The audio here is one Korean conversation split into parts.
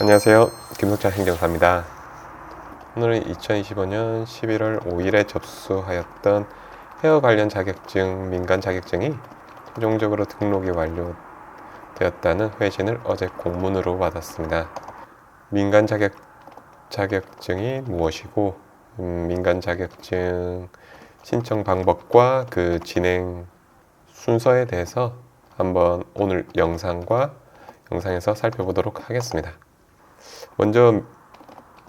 안녕하세요. 김석찬 행정사입니다. 오늘은 2025년 11월 5일에 접수하였던 헤어 관련 자격증, 민간 자격증이 최종적으로 등록이 완료되었다는 회신을 어제 공문으로 받았습니다. 민간 자격, 자격증이 무엇이고, 음, 민간 자격증 신청 방법과 그 진행 순서에 대해서 한번 오늘 영상과 영상에서 살펴보도록 하겠습니다. 먼저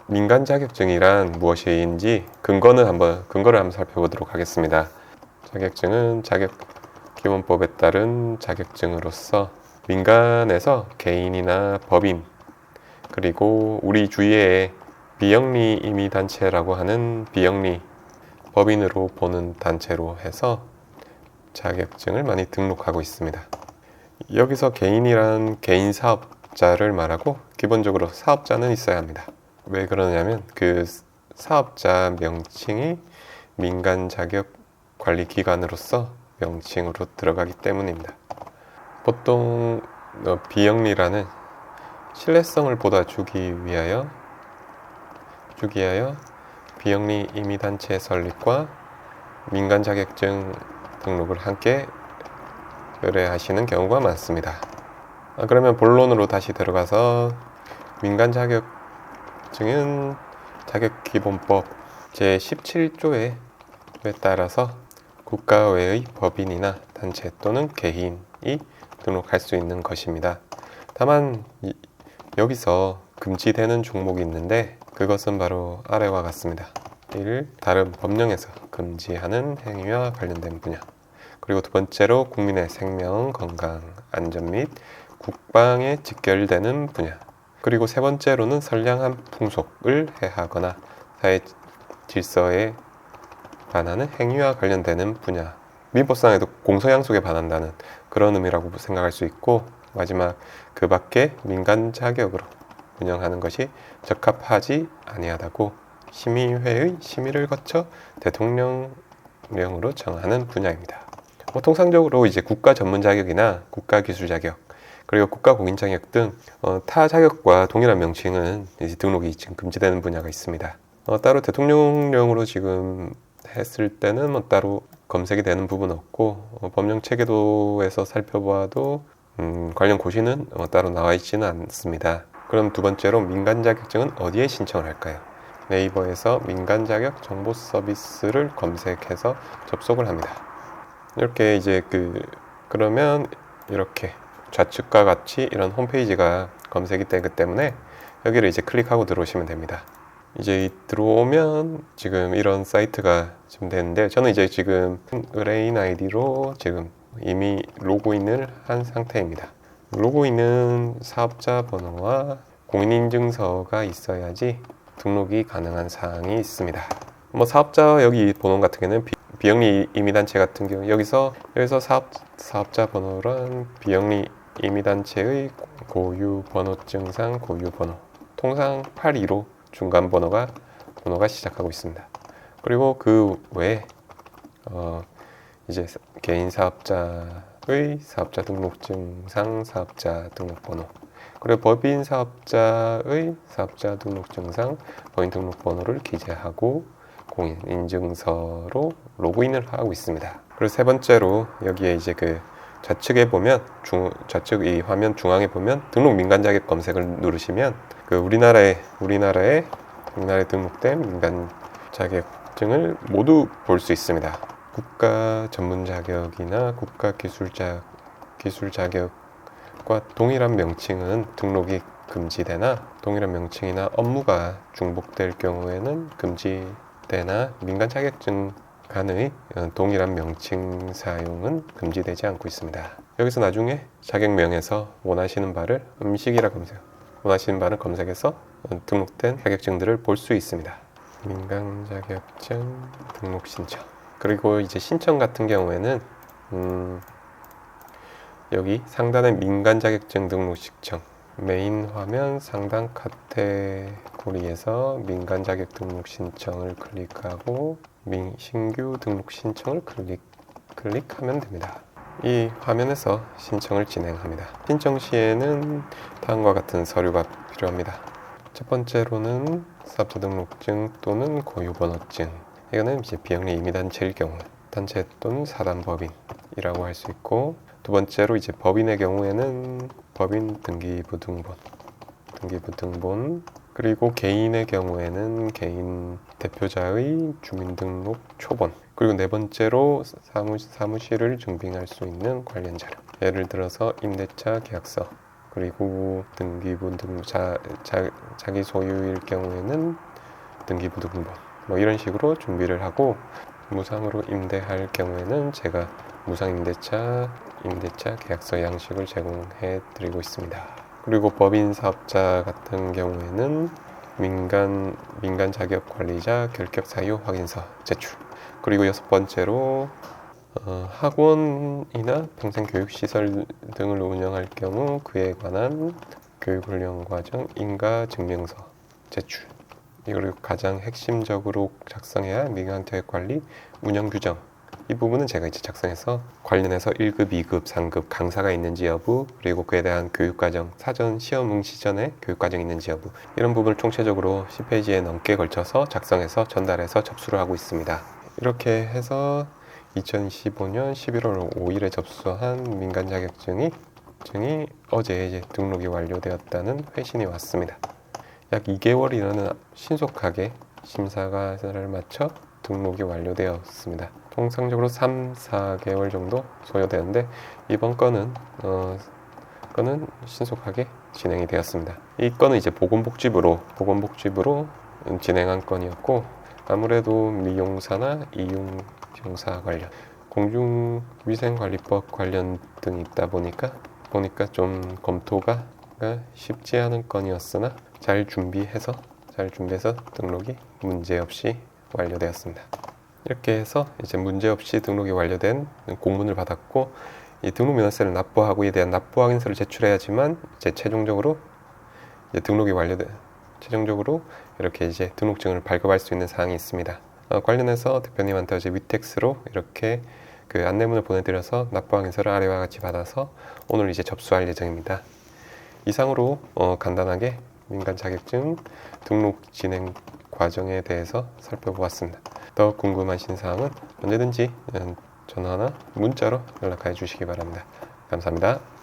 민간 자격증이란 무엇인지 근거는 한번 근거를 한번 살펴보도록 하겠습니다. 자격증은 자격 기본법에 따른 자격증으로서 민간에서 개인이나 법인 그리고 우리 주위에 비영리 임의 단체라고 하는 비영리 법인으로 보는 단체로 해서 자격증을 많이 등록하고 있습니다. 여기서 개인이란 개인 사업자를 말하고 기본적으로 사업자는 있어야 합니다. 왜 그러냐면 그 사업자 명칭이 민간 자격 관리 기관으로서 명칭으로 들어가기 때문입니다. 보통 어, 비영리라는 신뢰성을 보다 주기 위하여 주기 위하여 비영리 임의단체 설립과 민간 자격증 등록을 함께 의뢰하시는 경우가 많습니다. 아, 그러면 본론으로 다시 들어가서 민간 자격증은 자격기본법 제17조에 따라서 국가 외의 법인이나 단체 또는 개인이 등록할 수 있는 것입니다. 다만 이- 여기서 금지되는 종목이 있는데 그것은 바로 아래와 같습니다. 1. 다른 법령에서 금지하는 행위와 관련된 분야 그리고 두 번째로 국민의 생명, 건강, 안전 및 국방에 직결되는 분야. 그리고 세 번째로는 선량한 풍속을 해하거나 사회 질서에 반하는 행위와 관련되는 분야. 민법상에도 공소양속에 반한다는 그런 의미라고 생각할 수 있고 마지막 그 밖에 민간 자격으로 운영하는 것이 적합하지 아니하다고 심의회의 심의를 거쳐 대통령령으로 정하는 분야입니다. 뭐 통상적으로 이제 국가 전문 자격이나 국가 기술 자격 그리고 국가 공인 자격 등 어, 타 자격과 동일한 명칭은 등록이 지금 금지되는 분야가 있습니다. 어, 따로 대통령령으로 지금 했을 때는 뭐 따로 검색이 되는 부분은 없고 어, 법령 체계도에서 살펴보아도 음, 관련 고시는 어, 따로 나와 있지는 않습니다. 그럼 두 번째로 민간 자격증은 어디에 신청을 할까요? 네이버에서 민간 자격 정보 서비스를 검색해서 접속을 합니다. 이렇게 이제 그 그러면 이렇게 좌측과 같이 이런 홈페이지가 검색이 되기 때문에 여기를 이제 클릭하고 들어오시면 됩니다. 이제 이 들어오면 지금 이런 사이트가 지금 되는데 저는 이제 지금 의뢰인 아이디로 지금 이미 로그인을 한 상태입니다. 로그인은 사업자 번호와 공인인증서가 있어야지 등록이 가능한 사항이 있습니다. 뭐 사업자 여기 번호 같은 경우는 비- 비영리 임의단체 같은 경우 여기서 여기서 사업 사업자 번호란 비영리 임의단체의 고유 번호증상 고유 번호 통상 82로 중간 번호가 번호가 시작하고 있습니다. 그리고 그 외에 어 이제 사- 개인 사업자의 사업자 등록증상 사업자 등록번호 그리고 법인 사업자의 사업자 등록증상 법인 등록번호를 기재하고 공인 인증서로 로그인을 하고 있습니다. 그리고 세 번째로 여기에 이제 그 좌측에 보면 중, 좌측 이 화면 중앙에 보면 등록 민간 자격 검색을 누르시면 그 우리나라에 우리나라에 우리나라에 등록된 민간 자격증을 모두 볼 수 있습니다. 국가 전문 자격이나 국가 기술 자 기술 자격과 동일한 명칭은 등록이 금지되나 동일한 명칭이나 업무가 중복될 경우에는 금지되나 민간 자격증 간의 어, 동일한 명칭 사용은 금지되지 않고 있습니다. 여기서 나중에 자격명에서 원하시는 바를 음식이라 검색, 원하시는 바를 검색해서 어, 등록된 자격증들을 볼 수 있습니다. 민간 자격증 등록 신청. 그리고 이제 신청 같은 경우에는 음, 여기 상단에 민간 자격증 등록 신청 메인 화면 상단 카테고리에서 민간 자격 등록 신청을 클릭하고 민- 신규 등록 신청을 클릭 클릭하면 됩니다. 이 화면에서 신청을 진행합니다. 신청 시에는 다음과 같은 서류가 필요합니다. 첫 번째로는 사업자 등록증 또는 고유번호증. 이거는 이제 비영리 임의단체일 경우 단체 또는 사단 법인이라고 할 수 있고 두 번째로 이제 법인의 경우에는 법인 등기부등본, 등기부등본 그리고 개인의 경우에는 개인 대표자의 주민등록 초본 그리고 네 번째로 사무, 사무실을 증빙할 수 있는 관련 자료. 예를 들어서 임대차 계약서 그리고 등기부등 자, 자, 자기 소유일 경우에는 등기부등본 뭐 이런 식으로 준비를 하고 무상으로 임대할 경우에는 제가 무상 임대차 임대차 계약서 양식을 제공해 드리고 있습니다. 그리고 법인 사업자 같은 경우에는 민간 민간 자격 관리자 결격 사유 확인서 제출. 그리고 여섯 번째로 어, 학원이나 평생 교육 시설 등을 운영할 경우 그에 관한 교육 훈련 과정 인가 증명서 제출. 그리고 가장 핵심적으로 작성해야 할 민간 계획 관리 운영 규정. 이 부분은 제가 이제 작성해서 관련해서 1급, 2급, 3급 강사가 있는지 여부 그리고 그에 대한 교육과정 사전 시험 응시 전에 교육과정이 있는지 여부. 이런 부분을 총체적으로 10페이지에 넘게 걸쳐서 작성해서 전달해서 접수를 하고 있습니다. 이렇게 해서 2025년 11월 5일에 접수한 민간 자격증이 증이 어제 이제 등록이 완료되었다는 회신이 왔습니다 약 2개월이라는 신속하게 심사가를 마쳐 등록이 완료되었습니다. 통상적으로 3, 4개월 정도 소요되는데 이번 건은 어, 건은 신속하게 진행이 되었습니다. 이 건은 이제 보건복지부로 보건복지부로 진행한 건이었고 아무래도 미용사나 이용용사 관련 공중위생관리법 관련 등이 있다 보니까 보니까 좀 검토가 쉽지 않은 건이었으나 잘 준비해서 잘 준비해서 등록이 문제없이 완료되었습니다. 이렇게 해서 이제 문제없이 등록이 완료된 공문을 받았고 이 등록 면허세를 납부하고에 대한 납부 확인서를 제출해야지만 이제 최종적으로 이제 등록이 완료돼 최종적으로 이렇게 이제 등록증을 발급할 수 있는 사항이 있습니다. 어, 관련해서 대표님한테 어제 위텍스로 이렇게 그 안내문을 보내드려서 납부 확인서를 아래와 같이 받아서 오늘 이제 접수할 예정입니다. 이상으로 어, 간단하게 민간 자격증 등록 진행 과정에 대해서 살펴보았습니다. 더 궁금하신 사항은 언제든지 음, 전화나 문자로 연락해 주시기 바랍니다. 감사합니다.